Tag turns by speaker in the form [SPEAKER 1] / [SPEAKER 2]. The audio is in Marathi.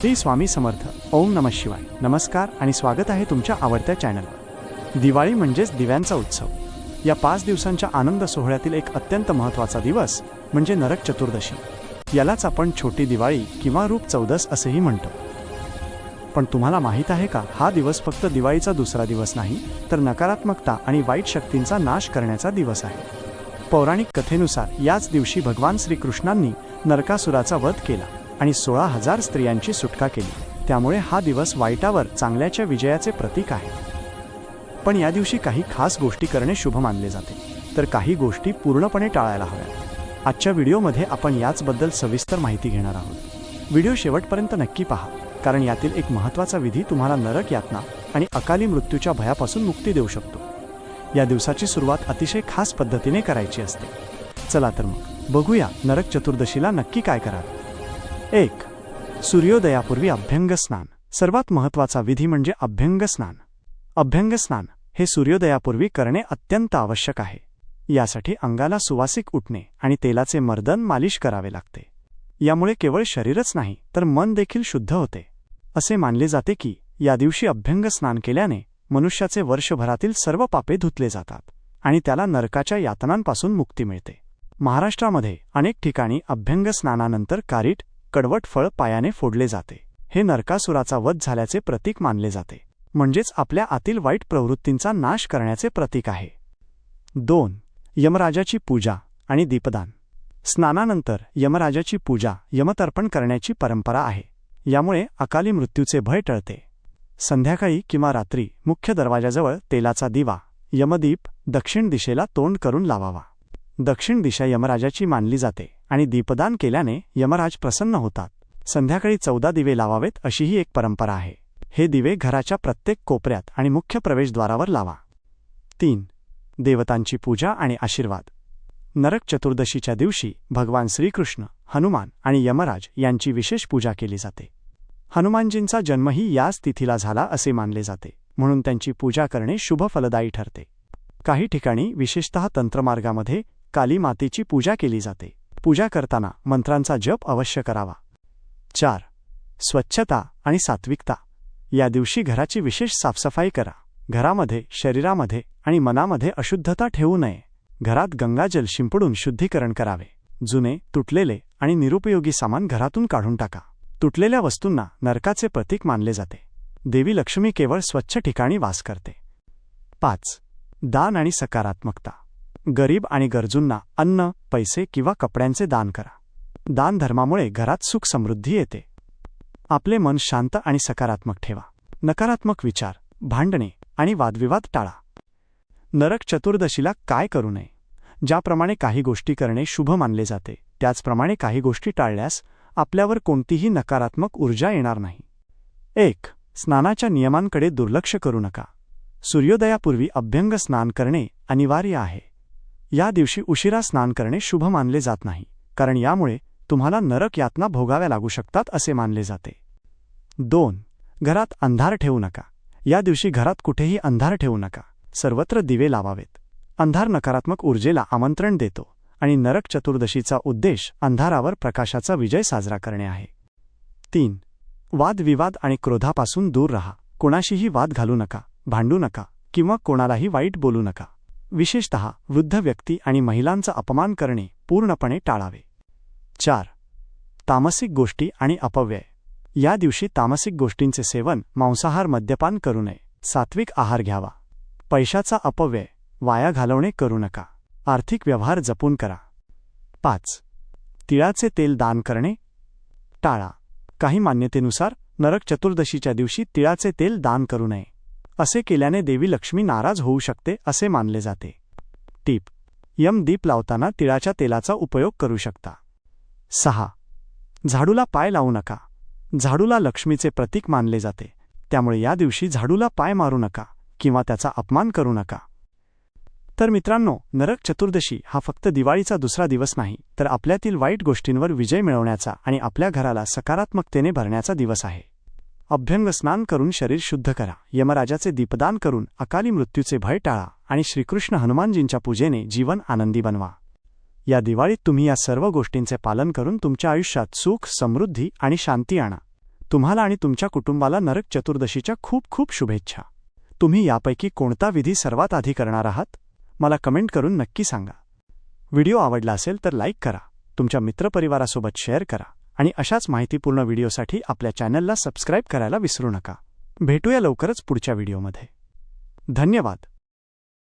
[SPEAKER 1] श्री स्वामी समर्थ. ओम नम शिवाय. नमस्कार आणि स्वागत आहे तुमच्या आवडत्या चॅनलवर. दिवाळी म्हणजेच दिव्यांचा उत्सव. या पाच दिवसांच्या आनंद सोहळ्यातील एक अत्यंत महत्त्वाचा दिवस म्हणजे नरक चतुर्दशी. यालाच आपण छोटी दिवाळी किंवा रूप चौदस असेही म्हणतो. पण तुम्हाला माहीत आहे का हा दिवस फक्त दिवाळीचा दुसरा दिवस नाही तर नकारात्मकता आणि वाईट शक्तींचा नाश करण्याचा दिवस आहे. पौराणिक कथेनुसार याच दिवशी भगवान श्रीकृष्णांनी नरकासुराचा वध केला. आणि सोळा हजार स्त्रियांची सुटका केली. त्यामुळे हा दिवस वाईटावर चांगल्याच्या विजयाचे प्रतीक आहे. पण या दिवशी काही खास गोष्टी करणे शुभ मानले जाते. तर काही गोष्टी पूर्णपणे टाळायला हव्यात. आजच्या व्हिडिओमध्ये आपण याचबद्दल सविस्तर माहिती घेणार आहोत. व्हिडिओ शेवटपर्यंत नक्की पहा कारण यातील एक महत्त्वाचा विधी तुम्हाला नरक यातना आणि अकाली मृत्यूच्या भयापासून मुक्ती देऊ शकतो. या दिवसाची सुरुवात अतिशय खास पद्धतीने करायची असते. चला तर मग बघूया नरक चतुर्दशीला नक्की काय करावे. एक. सूर्योदयापूर्वी अभ्यंग स्नान. सर्वात महत्त्वाचा विधी म्हणजे अभ्यंग स्नान. अभ्यंग स्नान हे सूर्योदयापूर्वी करणे अत्यंत आवश्यक आहे. यासाठी अंगाला सुवासिक उठणे आणि तेलाचे मर्दन मालिश करावे लागते. यामुळे केवळ शरीरच नाही तर मन देखील शुद्ध होते. असे मानले जाते की या दिवशी अभ्यंग स्नान केल्याने मनुष्याचे वर्षभरातील सर्व पापे धुतले जातात आणि त्याला नरकाच्या यातनांपासून मुक्ती मिळते. महाराष्ट्रामध्ये अनेक ठिकाणी अभ्यंग स्नानानंतर कारीट कडवट फळ पायाने फोडले जाते. हे नरकासुराचा वध झाल्याचे प्रतीक मानले जाते. म्हणजेच आपल्या आतील वाईट प्रवृत्तींचा नाश करण्याचे प्रतीक आहे. दोन. यमराजाची पूजा आणि दीपदान. स्नानानंतर यमराजाची पूजा यमतर्पण करण्याची परंपरा आहे. यामुळे अकाली मृत्यूचे भय टळते. संध्याकाळी किंवा रात्री मुख्य दरवाजाजवळ तेलाचा दिवा यमदीप दक्षिण दिशेला तोंड करून लावावा. दक्षिण दिशा यमराजाची मानली जाते आणि दीपदान केल्याने यमराज प्रसन्न होतात. संध्याकाळी चौदा दिवे लावावेत अशीही एक परंपरा आहे. हे दिवे घराच्या प्रत्येक कोपऱ्यात आणि मुख्य प्रवेशद्वारावर लावा. तीन. देवतांची पूजा आणि आशीर्वाद. नरक चतुर्दशीच्या दिवशी भगवान श्रीकृष्ण हनुमान आणि यमराज यांची विशेष पूजा केली जाते. हनुमानजींचा जन्मही याच तिथीला झाला असे मानले जाते म्हणून त्यांची पूजा करणे शुभ फलदायी ठरते. काही ठिकाणी विशेषतः तंत्रमार्गामध्ये काली मातेची पूजा केली जाते. पूजा करताना मंत्रांचा जप अवश्य करावा. चार. स्वच्छता आणि सात्विकता. या दिवशी घराची विशेष साफसफाई करा. घरामध्ये शरीरामध्ये आणि मनामध्ये अशुद्धता ठेवू नये. घरात गंगाजल शिंपडून शुद्धीकरण करावे. जुने तुटलेले आणि निरुपयोगी सामान घरातून काढून टाका. तुटलेल्या वस्तूंना नरकाचे प्रतीक मानले जाते. देवी लक्ष्मी केवळ स्वच्छ ठिकाणी वास करते. पाच. दान आणि सकारात्मकता. गरीब आणि गरजूंना अन्न पैसे किंवा कपड्यांचे दान करा. दान धर्मामुळे घरात सुख समृद्धी येते. आपले मन शांत आणि सकारात्मक ठेवा. नकारात्मक विचार भांडणे आणि वादविवाद टाळा. नरक चतुर्दशीला काय करू नये? ज्याप्रमाणे काही गोष्टी करणे शुभ मानले जाते त्याचप्रमाणे काही गोष्टी टाळल्यास आपल्यावर कोणतीही नकारात्मक ऊर्जा येणार नाही. एक स्नानाच्या नियमांकडे दुर्लक्ष करू नका. सूर्योदयापूर्वी अभ्यंग स्नान करणे अनिवार्य आहे. या दिवशी उशिरा स्नान करणे शुभ मानले जात नाही कारण यामुळे तुम्हाला नरक यातना भोगाव्या लागू शकतात असे मानले जाते. दोन घरात अंधार ठेवू नका. या दिवशी घरात कुठेही अंधार ठेवू नका. सर्वत्र दिवे लावावेत. अंधार नकारात्मक ऊर्जेला आमंत्रण देतो आणि नरक चतुर्दशीचा उद्देश अंधारावर प्रकाशाचा विजय साजरा करणे आहे. तीन वादविवाद आणि क्रोधापासून दूर रहा. कोणाशीही वाद घालू नका भांडू नका किंवा कोणालाही वाईट बोलू नका. विशेषत वृद्ध व्यक्ती आणि महिलांचा अपमान करणे पूर्णपणे टाळावे. चार. तामसिक गोष्टी आणि अपव्यय. या दिवशी तामसिक गोष्टींचे सेवन मांसाहार मद्यपान करू नये. सात्विक आहार घ्यावा. पैशाचा अपव्यय. वाया घालवणे करू नका. आर्थिक व्यवहार जपून करा. पाच. तिळाचे तेल दान करणे. टाळा. काही मान्यतेनुसार नरक चतुर्दशीच्या दिवशी तिळाचे तेल दान करू नये. असे केल्याने देवी लक्ष्मी नाराज होऊ शकते असे मानले जाते. टीप. यम दीप लावताना तिळाच्या तेलाचा उपयोग करू शकता. सहा. झाडूला पाय लावू नका. झाडूला लक्ष्मीचे प्रतीक मानले जाते. त्यामुळे या दिवशी झाडूला पाय मारू नका किंवा त्याचा अपमान करू नका. तर मित्रांनो नरक चतुर्दशी हा फक्त दिवाळीचा दुसरा दिवस नाही तर आपल्यातील वाईट गोष्टींवर विजय मिळवण्याचा आणि आपल्या घराला सकारात्मकतेने भरण्याचा दिवस आहे. अभ्यंग स्नान करून शरीर शुद्ध करा. यमराजाचे दीपदान करून अकाली मृत्यूचे भय टाळा आणि श्रीकृष्ण हनुमानजींच्या पूजेने जीवन आनंदी बनवा. या दिवाळीत तुम्ही या सर्व गोष्टींचे पालन करून तुमच्या आयुष्यात सुख समृद्धी आणि शांती आणा. तुम्हाला आणि तुमच्या कुटुंबाला नरक चतुर्दशीच्या खूप खूप शुभेच्छा. तुम्ही यापैकी कोणता विधी सर्वात आधी करणार आहात? मला कमेंट करून नक्की सांगा. व्हिडिओ आवडला असेल तर लाईक करा. तुमच्या मित्रपरिवारासोबत शेअर करा. आणि अशाच माहितीपूर्ण व्हिडिओसाठी आपल्या चॅनलला सबस्क्राईब करायला विसरू नका. भेटूया लवकरच पुढच्या व्हिडिओमध्ये. धन्यवाद.